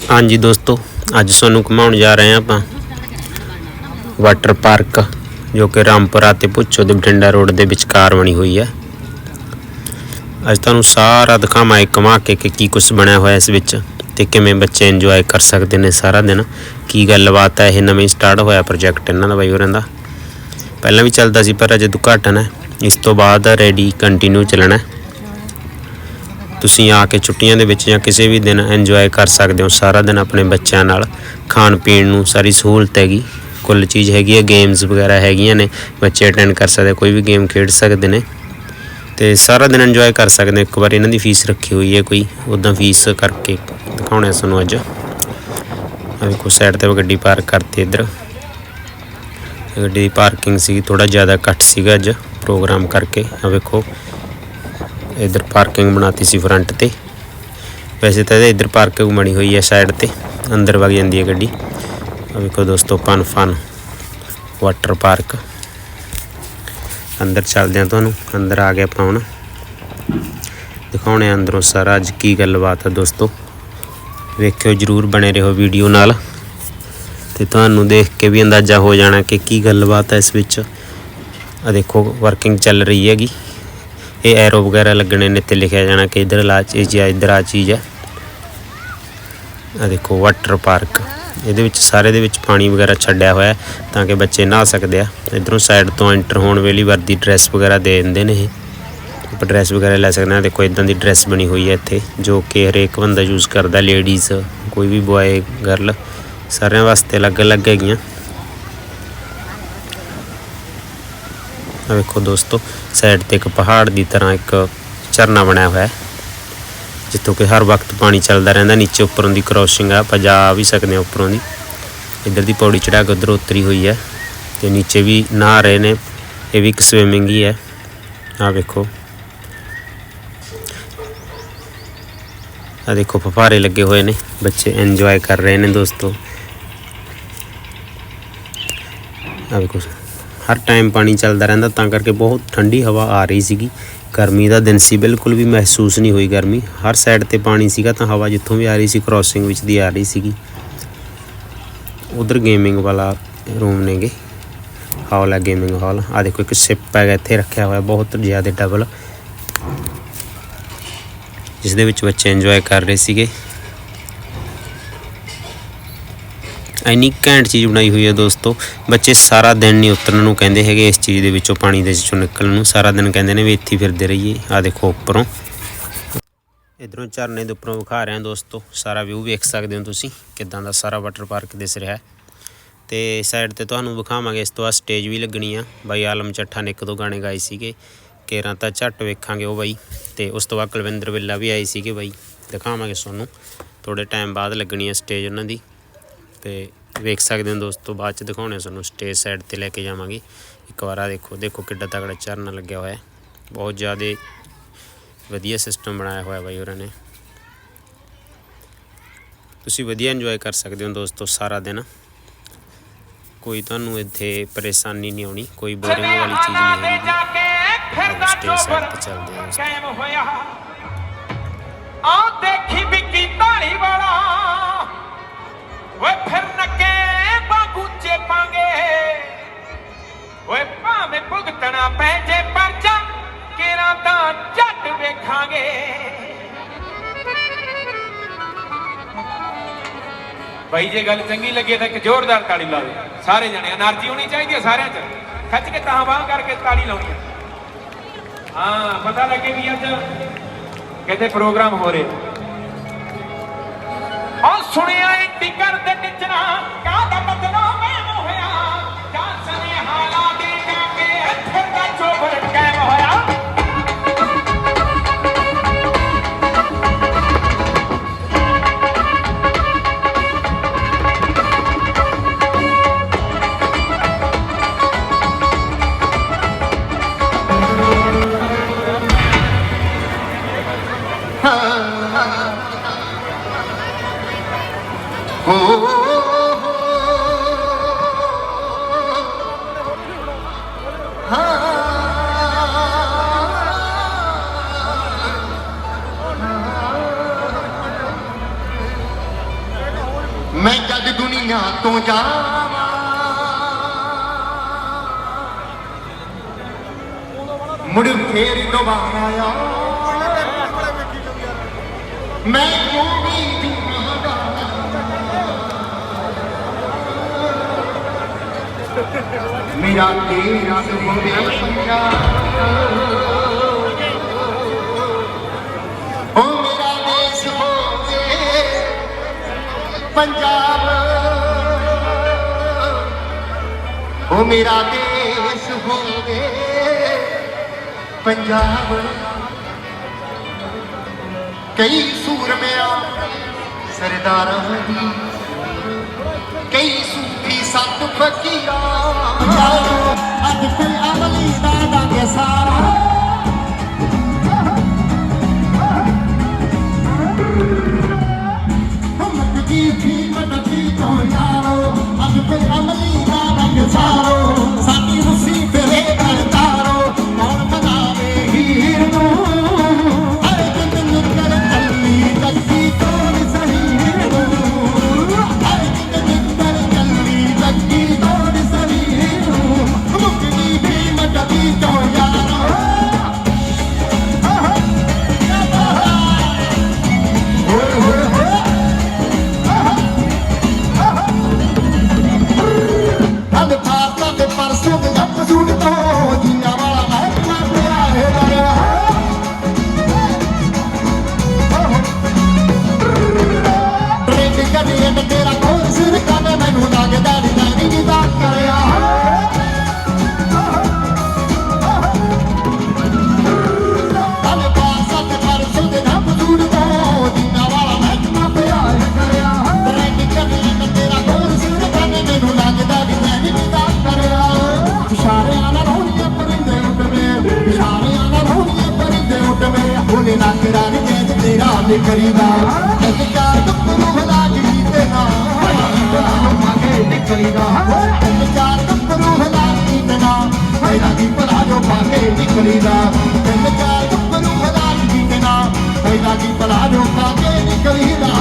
ਹਾਂਜੀ ਦੋਸਤੋ, ਅੱਜ ਤੁਹਾਨੂੰ ਘੁਮਾਉਣ ਜਾ ਰਹੇ ਹਾਂ ਆਪਾਂ ਵਾਟਰ ਪਾਰਕ, ਜੋ ਕਿ ਰਾਮਪੁਰਾ ਤੇ ਪੁੱਛੋ ਦੇ ਬਠਿੰਡਾ ਰੋਡ ਦੇ ਵਿਚਕਾਰ ਬਣੀ ਹੋਈ ਹੈ। ਅੱਜ ਤੁਹਾਨੂੰ ਸਾਰਾ ਦਿਖਾਵਾਂ ਇੱਕ ਘੁਮਾ ਕੇ ਕਿ ਕੀ ਕੁਝ ਬਣਿਆ ਹੋਇਆ ਇਸ ਵਿੱਚ ਤੇ ਕਿਵੇਂ ਬੱਚੇ ਇੰਜੋਏ ਕਰ ਸਕਦੇ ਨੇ ਸਾਰਾ ਦਿਨ। ਕੀ ਗੱਲਬਾਤ ਹੈ, ਇਹ ਨਵੇਂ ਸਟਾਰਟ ਹੋਇਆ ਪ੍ਰੋਜੈਕਟ ਇਹਨਾਂ ਦਾ ਬਾਈ ਹੋਰਾਂ ਦਾ। ਪਹਿਲਾਂ ਵੀ ਚੱਲਦਾ ਸੀ, ਪਰ ਅਜੇ ਉਦਘਾਟਨ ਹੈ। ਇਸ ਤੋਂ ਬਾਅਦ ਰੈਡੀ ਕੰਟੀਨਿਊ ਚੱਲਣਾ ਹੈ। ਤੁਸੀਂ ਆ ਕੇ ਛੁੱਟੀਆਂ ਦੇ ਵਿੱਚ ਜਾਂ ਕਿਸੇ ਵੀ ਦਿਨ ਇੰਜੋਏ ਕਰ ਸਕਦੇ ਹੋ। ਸਾਰਾ ਦਿਨ ਆਪਣੇ ਬੱਚਿਆਂ ਨਾਲ ਖਾਣ ਪੀਣ ਨੂੰ ਸਾਰੀ ਸਹੂਲਤ ਹੈਗੀ। ਕੁੱਲ ਚੀਜ਼ ਹੈਗੀ ਹੈ ਗੇਮਸ ਵਗੈਰਾ ਹੈਗੀਆਂ ਨੇ। ਬੱਚੇ ਅਟੈਂਡ ਕਰ ਸਕਦੇ, ਕੋਈ ਵੀ ਗੇਮ ਖੇਡ ਸਕਦੇ ਨੇ। ਤੇ ਸਾਰਾ ਦਿਨ ਇੰਜੋਏ ਕਰ ਸਕਦੇ ਇੱਕ ਵਾਰ ਇਹਨਾਂ ਦੀ ਫੀਸ ਰੱਖੀ ਹੋਈ ਹੈ ਕੋਈ। ਉਦਾਂ ਫੀਸ ਕਰਕੇ ਦਿਖਾਉਣਾ ਤੁਹਾਨੂੰ ਅੱਜ। ਆ ਵੇਖੋ ਸਾਈਡ ਤੇ ਗੱਡੀ ਪਾਰਕ ਕਰਤੀ ਇੱਧਰ। ਗੱਡੀ ਦੀ ਪਾਰਕਿੰਗ ਸੀ ਥੋੜਾ ਜ਼ਿਆਦਾ ਘੱਟ ਸੀਗਾ ਅੱਜ। ਪ੍ਰੋਗਰਾਮ ਕਰਕੇ। ਆ ਵੇਖੋ ਇਧਰ ਪਾਰਕਿੰਗ ਬਣਾਤੀ ਸੀ ਫਰੰਟ ਤੇ। ਵੈਸੇ ਤਾਂ ਇਹਦੇ ਇਧਰ ਪਾਰਕਿੰਗ ਬਣੀ ਹੋਈ ਹੈ ਸਾਈਡ ਤੇ, ਅੰਦਰ ਵਗ ਜਾਂਦੀ ਹੈ ਗੱਡੀ। ਆ ਵੇਖੋ ਦੋਸਤੋ ਪਨ ਫਨ ਵਾਟਰ ਪਾਰਕ ਅੰਦਰ ਚੱਲਦੇ ਹਾਂ ਤੁਹਾਨੂੰ, ਅੰਦਰ ਆ ਗਏ ਆਪਾਂ ਹੁਣ। ਦਿਖਾਉਣੇ ਅੰਦਰੋਂ ਸਾਰਾ ਅੱਜ ਕੀ ਗੱਲਬਾਤ ਹੈ ਦੋਸਤੋ। ਵੇਖਿਓ, ਜਰੂਰ ਬਣੇ ਰਹੋ ਵੀਡੀਓ ਨਾਲ। ਤੇ ਤੁਹਾਨੂੰ ਦੇਖ ਕੇ ਵੀ ਅੰਦਾਜ਼ਾ ਹੋ ਜਾਣਾ ਕਿ ਕੀ ਗੱਲਬਾਤ ਹੈ ਇਸ ਵਿੱਚ। ਆ ਦੇਖੋ ਵਰਕਿੰਗ ਚੱਲ ਰਹੀ ਹੈਗੀ। ਇਹ ਐਰੋ ਵਗੈਰਾ ਲੱਗਣੇ ਨੇ ਤੇ ਲਿਖਿਆ ਜਾਣਾ ਕਿ ਇਧਰ ਲਾ ਚੀਜ਼ ਹੈ ਇਧਰ ਆ ਚੀਜ਼ ਹੈ ਆ ਦੇਖੋ ਵਾਟਰ ਪਾਰਕ ਇਹਦੇ ਵਿੱਚ ਸਾਰੇ ਦੇ ਵਿੱਚ ਪਾਣੀ ਵਗੈਰਾ ਛੱਡਿਆ ਹੋਇਆ ਤਾਂ ਕਿ ਬੱਚੇ ਨਹਾ ਸਕਦੇ ਆ। ਇਧਰੋਂ ਸਾਈਡ ਤੋਂ ਐਂਟਰ ਹੋਣ ਵੇਲੇ ਵਰਦੀ ਡਰੈਸ ਵਗੈਰਾ ਦੇ ਦਿੰਦੇ ਨੇ ਇਹ। ਆਪਾਂ ਡਰੈਸ ਵਗੈਰਾ ਲੈ ਸਕਦੇ ਆ ਦੇਖੋ ਇਦਾਂ ਦੀ ਡਰੈਸ ਬਣੀ ਹੋਈ ਹੈ ਇੱਥੇ, ਜੋ ਕਿ ਹਰੇਕ ਬੰਦਾ ਯੂਜ਼ ਕਰਦਾ ਲੇਡੀਜ਼ ਕੋਈ ਵੀ ਬॉय ਗਰਲ ਸਾਰਿਆਂ ਵਾਸਤੇ ਅਲੱਗ-ਅਲੱਗ ਹੈਗੀਆਂ। ਆ ਵੇਖੋ ਦੋਸਤੋ ਸਾਈਡ ਤੇ ਇੱਕ ਪਹਾੜ ਦੀ ਤਰ੍ਹਾਂ ਇੱਕ ਝਰਨਾ ਬਣਿਆ ਹੋਇਆ ਹੈ, ਜਿੱਥੋਂ ਕਿ ਹਰ ਵਕਤ ਪਾਣੀ ਚੱਲਦਾ ਰਹਿੰਦਾ, ਨੀਚੇ ਉੱਪਰੋਂ ਦੀ ਕ੍ਰੋਸਿੰਗ ਆ, ਆਪਾਂ ਜਾ ਵੀ ਸਕਦੇ ਹਾਂ ਉੱਪਰੋਂ ਦੀ। ਇੱਧਰ ਦੀ ਪੌੜੀ ਚੜਾ ਕੇ ਉੱਧਰ ਉਤਰੀ ਹੋਈ ਹੈ ਤੇ ਨੀਚੇ ਵੀ ਨਹਾ ਰਹੇ ਨੇ, ਇਹ ਵੀ ਇੱਕ ਸਵਿਮਿੰਗ ਹੀ ਹੈ। ਆ ਵੇਖੋ। ਆ ਦੇਖੋ, ਫਫਾਰੇ ਲੱਗੇ ਹੋਏ ਨੇ, ਬੱਚੇ ਇੰਜੋਏ ਕਰ ਰਹੇ ਨੇ ਦੋਸਤੋ। ਆ ਵੇਖੋ। ਹਰ ਟਾਈਮ ਪਾਣੀ ਚੱਲਦਾ ਰਹਿੰਦਾ, ਤਾਂ ਕਰਕੇ ਬਹੁਤ ਠੰਡੀ ਹਵਾ ਆ ਰਹੀ ਸੀਗੀ। ਗਰਮੀ ਦਾ ਦਿਨ ਸੀ, ਬਿਲਕੁਲ ਵੀ ਮਹਿਸੂਸ ਨਹੀਂ ਹੋਈ ਗਰਮੀ। ਹਰ ਸਾਈਡ ਤੇ ਪਾਣੀ ਸੀਗਾ, ਤਾਂ ਹਵਾ ਜਿੱਥੋਂ ਵੀ ਆ ਰਹੀ ਸੀ ਕ੍ਰੋਸਿੰਗ ਵਿੱਚ ਦੀ ਆ ਰਹੀ ਸੀਗੀ। ਉਧਰ ਗੇਮਿੰਗ ਵਾਲਾ ਰੂਮ ਨੇਗੇ। ਹਾਲ ਹੈ ਗੇਮਿੰਗ ਹਾਲ ਆ ਦੇਖੋ, ਇੱਕ ਸਿਪ ਹੈਗਾ ਇੱਥੇ ਰੱਖਿਆ ਹੋਇਆ, ਬਹੁਤ ਜ਼ਿਆਦਾ ਡਬਲ ਜਿਸ ਦੇ ਵਿੱਚ ਬੱਚੇ ਇੰਜੋਏ ਕਰ ਰਹੇ ਸੀਗੇ। ਐਨੀ ਘੈਂਟ ਚੀਜ਼ ਬਣਾਈ ਹੋਈ ਹੈ ਦੋਸਤੋ। ਬੱਚੇ ਸਾਰਾ ਦਿਨ ਨਹੀਂ ਉਤਰਨ ਨੂੰ ਕਹਿੰਦੇ ਹੈਗੇ, ਇਸ ਚੀਜ਼ ਦੇ ਵਿੱਚੋਂ ਪਾਣੀ ਦੇ ਵਿੱਚੋਂ ਨਿਕਲਣ ਨੂੰ। ਸਾਰਾ ਦਿਨ ਕਹਿੰਦੇ ਨੇ ਵੀ ਇੱਥੇ ਫਿਰਦੇ ਰਹੀਏ। ਆ ਦੇਖੋ ਉੱਪਰੋਂ। ਇਧਰੋਂ ਝਰਨੇ ਦੇ ਉੱਪਰੋਂ ਵਿਖਾ ਰਿਹਾ ਦੋਸਤੋ। ਸਾਰਾ ਵਿਊ ਵੇਖ ਸਕਦੇ ਹੋ ਤੁਸੀਂ, ਕਿਦਾਂ ਦਾ ਸਾਰਾ ਵਾਟਰ ਪਾਰਕ ਦਿਸ ਰਿਹਾ ਹੈ। ਤੇ ਸਾਈਡ ਤੇ ਤੁਹਾਨੂੰ ਵਿਖਾਵਾਂਗੇ, ਇਸ ਤੋਂ ਬਾਅਦ ਸਟੇਜ ਵੀ ਲੱਗਣੀ ਆ। ਬਾਈ ਆਲਮ ਚੱਠਾ ਨੇ ਇੱਕ ਦੋ ਗਾਣੇ ਗਾਏ ਸੀਗੇ। ਕੇਰਾਂ ਤਾਂ ਝੱਟ ਵੇਖਾਂਗੇ ਉਹ ਬਾਈ। ਤੇ ਉਸ ਤੋਂ ਬਾਅਦ ਕੁਲਵਿੰਦਰ ਵਿੱਲਾ ਵੀ ਆਏ ਸੀਗੇ ਬਾਈ। ਦਿਖਾਵਾਂਗੇ ਤੁਹਾਨੂੰ। ਥੋੜੇ ਟਾਈਮ ਬਾਅਦ ਲੱਗਣੀ ਆ ਸਟੇਜ ਉਹਨਾਂ ਦੀ। ਤੇ ਵੇਖ ਸਕਦੇ ਹੋ ਦੋਸਤੋ ਬਾਅਦ ਚ ਦਿਖਾਉਣੇ ਤੁਹਾਨੂੰ ਸਟੇਜ ਸਾਈਡ ਤੇ ਲੈ ਕੇ ਜਾਵਾਂਗੇ। ਇੱਕ ਵਾਰ ਆ ਦੇਖੋ ਦੇਖੋ ਕਿੱਡਾ ਤਗੜਾ ਝਰਨਾ ਲੱਗਿਆ ਹੋਇਆ ਹੈ। ਬਹੁਤ ਜ਼ਿਆਦਾ ਵਧੀਆ ਸਿਸਟਮ ਬਣਾਇਆ ਹੋਇਆ ਬਾਈ ਹੋਰਾਂ ਨੇ। ਤੁਸੀਂ ਵਧੀਆ ਇੰਜੋਏ ਕਰ ਸਕਦੇ ਹੋ ਦੋਸਤੋ ਸਾਰਾ ਦਿਨ। ਕੋਈ ਤੁਹਾਨੂੰ ਇੱਥੇ ਪਰੇਸ਼ਾਨੀ ਨਹੀਂ ਆਉਣੀ ਕੋਈ ਬੋਰਿੰਗ ਵਾਲੀ ਚੀਜ਼ ਨਹੀਂ ਹੈਗੀ ਸਟੇਜ ਸਾਈਡ ਤੇ ਚੱਲਦੇ ਹਾਂ। ਕਾਇਮ ਹੋਇਆ। ਆ ਦੇਖੀ ਵਿੱਕੀ ਢਾਲੀ ਵਾਲਾ ਓਏ ਫਿਰ ਨਕੇ ਬਾਗੂ ਚੇਪਾਂਗੇ। ਓਏ ਭਾਵੇਂ ਭੁਗਤਣਾ ਪੈ ਜੇ ਪਰਚਾ, ਕਿਰਾਂ ਤਾਂ ਜੱਟ ਵੇਖਾਂਗੇ। ਭਾਈ ਜੇ ਗੱਲ ਚੰਗੀ ਲੱਗੇ ਤਾਂ ਇੱਕ ਜ਼ੋਰਦਾਰ ਤਾੜੀ ਲਾ ਦਿਓ। ਸਾਰੇ ਜਣੇ એનર્ਜੀ ਹੋਣੀ ਚਾਹੀਦੀ ਹੈ ਸਾਰਿਆਂ 'ਚ। ਖੱਚ ਕੇ ਤਾਂ ਬਾਹ ਕਰਕੇ ਤਾੜੀ ਲਾਉਣੀ ਹਾਂ, ਪਤਾ ਲੱਗੇ ਵੀ ਅੱਜ ਕਿਤੇ ਪ੍ਰੋਗਰਾਮ ਹੋ ਰਿਹਾ। ਹਾਂ ਸੁਣਿਆ ਏ ਟਿਕਰ ਤੇ ਟਿਚਣਾ ਮੈਂ ਜਦ ਦੁਨੀਆ ਤੋਂ ਜਾਵਾਂ। ਮੁੜ ਫੇਰ ਦੁਬਾਰਾ ਆ ਮੈਂ ਕਿਉਂ ਵੀ ਜੀਵਾਂਗਾ ਮੇਰਾ ਤੇਰਾ ਹੋਵੇ ਪੰਜਾਬ ਪੰਜਾਬ। ਓ ਮੇਰਾ ਦੇਸ਼ ਹੋਵੇ, ਪੰਜਾਬ। ਕਈ ਸੂਰਮਿਆਂ ਸਰਦਾਰਾਂ ਦੀ ਕਈ ਸੂਫੀ ਸੰਤ ਫਕੀਰਾਂ। ਜਾਓ ਅੱਜ ਕੋਈ ਅਮਲੀ ਦਾ ਦਾਗੇ ਸਾਰਾ। ਤੇਰਾ ਨਹੀਂ ਕਰੀਦਾ। ਇੱਕ ਚਾਰ ਗੱਭਰੂ ਹਲਾ ਕੇ ਕੀਤੇ ਨਾ ਮੰਗੇ ਨਿਕਲੀਦਾ ਇੱਕ ਚਾਰ ਗੱਭਰੂ ਹਲਾ ਕੇ ਕੀਤੇ ਨਾ ਪਹਿਲਾਂ ਦੀ ਭਲਾ ਜੋ ਪਾਕੇ ਨਿਕਲੀਦਾ ਇੱਕ ਚਾਰ ਗੱਭਰੂ ਹਲਾ ਕੇ ਕੀਤੇ ਨਾ ਪਹਿਲਾਂ ਦੀ ਭਲਾ ਜੋ ਪਾਕੇ ਨਿਕਲੀਦਾ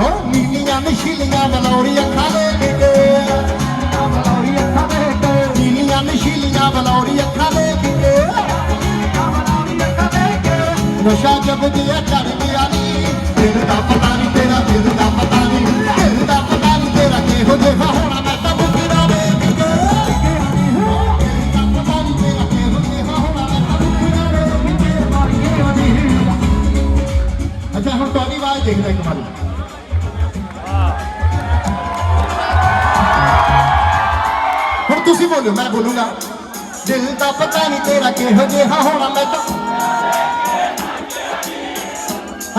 ਹੋ ਨੀਲੀਆਂ ਨਸ਼ੀਲੀਆਂ ਬਲੌਰੀ ਅੱਖਾਂ ਦੇ ਕਿਤੇ। ਬਲੌਰੀ ਅੱਖਾਂ ਦੇ ਕਿਤੇ ਨੀਲੀਆਂ ਨਸ਼ੀਲੀਆਂ ਬਲੌਰੀ ਨਸ਼ਾ ਜਬ ਜਿਆ ਚੜ ਗਿਆ ਨੀ ਦਿਲ ਦਾ ਪਤਾ ਨਹੀਂ ਤੇਰਾ, ਦਿਲ ਦਾ ਪਤਾ ਨਹੀਂ ਦਿਲ ਦਾ ਪਤਾ ਨਹੀਂ ਤੇਰਾ ਕਿਹੋ ਜਿਹਾ ਹੋਣਾ, ਮੈਂ ਤਾਂ ਮੁਕਰਾ ਵੇਖ ਕੇ। ਅੱਛਾ, ਹੁਣ ਤੁਹਾਡੀ ਆਵਾਜ਼ ਦੇਖਦਾ ਇੱਕ ਵਾਰੀ। ਹੁਣ ਤੁਸੀਂ ਬੋਲੋ, ਮੈਂ ਬੋਲੂੰਗਾ। ਦਿਲ ਦਾ ਪਤਾ ਨਹੀਂ ਤੇਰਾ ਕਿਹੋ ਜਿਹਾ ਹੋਣਾ, ਮੈਂ ਤਾਂ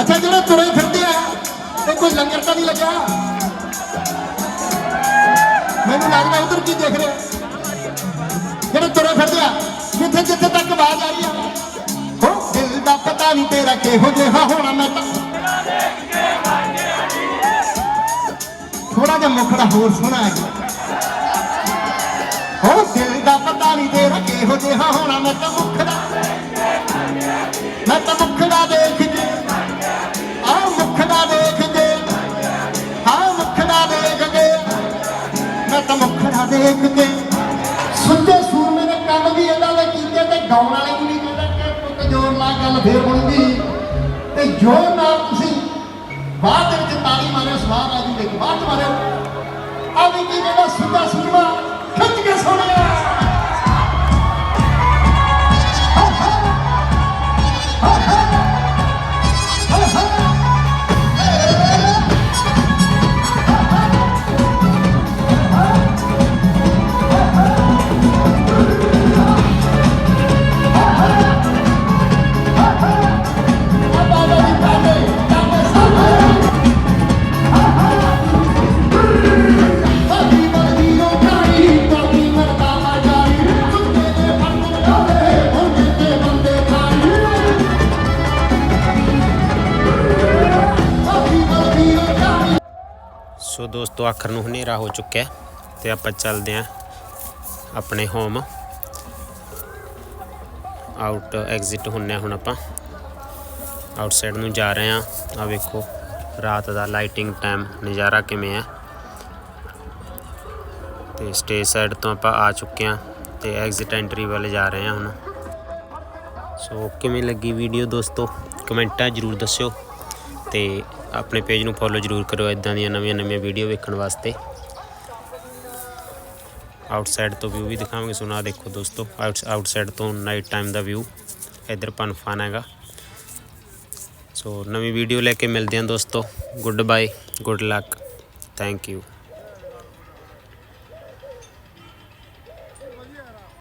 ਅੱਛਾ, ਜਿਹੜੇ ਤੁਰੇ ਫਿਰਦੇ ਆ, ਇਹ ਕੋਈ ਲੰਗਰ ਤਾਂ ਨਹੀਂ ਲੱਗਾ ਮੈਨੂੰ ਲੱਗਦਾ ਉਧਰ ਕੀ ਦੇਖ ਰਿਹਾ? ਜਿਹੜੇ ਤੁਰੇ ਫਿਰਦੇ ਆ, ਜਿੱਥੇ ਜਿੱਥੇ ਤੱਕ ਆਵਾਜ਼ ਆ ਰਹੀ ਆ। ਹੋ, ਦਿਲ ਦਾ ਪਤਾ ਨਹੀਂ ਤੇਰਾ ਕਿਹੋ ਜਿਹਾ ਹੋਣਾ ਮੈਂ ਤਾਂ। ਥੋੜਾ ਜਿਹਾ ਮੁਖੜਾ ਹੋਰ ਸੋਹਣਾ ਹੈ ਹੋ, ਦਿਲ ਦਾ ਪਤਾ ਨਹੀਂ ਤੇਰਾ ਕਿਹੋ ਜਿਹਾ ਹੋਣਾ ਮੈਂ ਤਾਂ ਮੁਖੜਾ। ਜੋ ਨਾਲ ਤੁਸੀਂ ਬਾਅਦ ਦੇ ਵਿੱਚ ਤਾਲੀ ਮਾਰਿਓ ਸਵਾਦ ਆ ਜੂਗੇ ਬਾਅਦ ਚ ਮਾਰਿਓ ਆ ਵੀ ਕੀ ਕਹਿੰਦਾ? ਸੁੱਤਾ ਸੂਰਮਾ ਖਿੱਚ ਕੇ ਸੋਣਿਆ। ਸੋ ਦੋਸਤੋ, ਆਖਰ ਨੂੰ ਹਨੇਰਾ ਹੋ ਚੁੱਕਿਆ ਤੇ ਆਪਾਂ ਚੱਲਦੇ ਆਂ ਆਪਣੇ ਹੋਮ ਆਊਟ ਐਗਜ਼ਿਟ ਹੁੰਨੇ ਆ ਹੁਣ ਆਪਾਂ। ਆਊਟਸਾਈਡ ਨੂੰ ਜਾ ਰਹੇ ਆਂ ਆ ਵੇਖੋ, ਰਾਤ ਦਾ ਲਾਈਟਿੰਗ ਟਾਈਮ ਨਜ਼ਾਰਾ ਕਿਵੇਂ ਹੈ। ਤੇ ਸਟੇਜ ਸਾਈਡ ਤੋਂ ਆਪਾਂ ਆ ਚੁੱਕੇ ਹਾਂ ਤੇ ਐਗਜ਼ਿਟ ਐਂਟਰੀ ਵੱਲ ਜਾ ਰਹੇ ਹਾਂ ਹੁਣ। ਸੋ ਕਿਵੇਂ ਲੱਗੀ ਵੀਡੀਓ ਦੋਸਤੋ? ਕਮੈਂਟਾਂ ਜਰੂਰ ਦੱਸਿਓ ਤੇ ਆਪਣੇ ਪੇਜ ਨੂੰ ਫੋਲੋ ਜਰੂਰ ਕਰੋ ਇਦਾਂ ਦੀਆਂ ਨਵੀਆਂ ਨਵੀਆਂ ਵੀਡੀਓ ਵੇਖਣ ਵਾਸਤੇ। ਆਊਟਸਾਈਡ ਤੋਂ ਵਿਊ ਵੀ ਦਿਖਾਵਾਂਗੇ ਸੋ ਦੇਖੋ ਦੋਸਤੋ। ਆਊਟਸਾਈਡ ਤੋਂ ਨਾਈਟ ਟਾਈਮ ਦਾ ਵਿਊ ਇਧਰ ਪਨਫਾਨ ਹੈਗਾ। ਸੋ ਨਵੀਂ ਵੀਡੀਓ ਲੈ ਕੇ ਮਿਲਦੇ ਹਾਂ ਦੋਸਤੋ। Good bye good luck thank you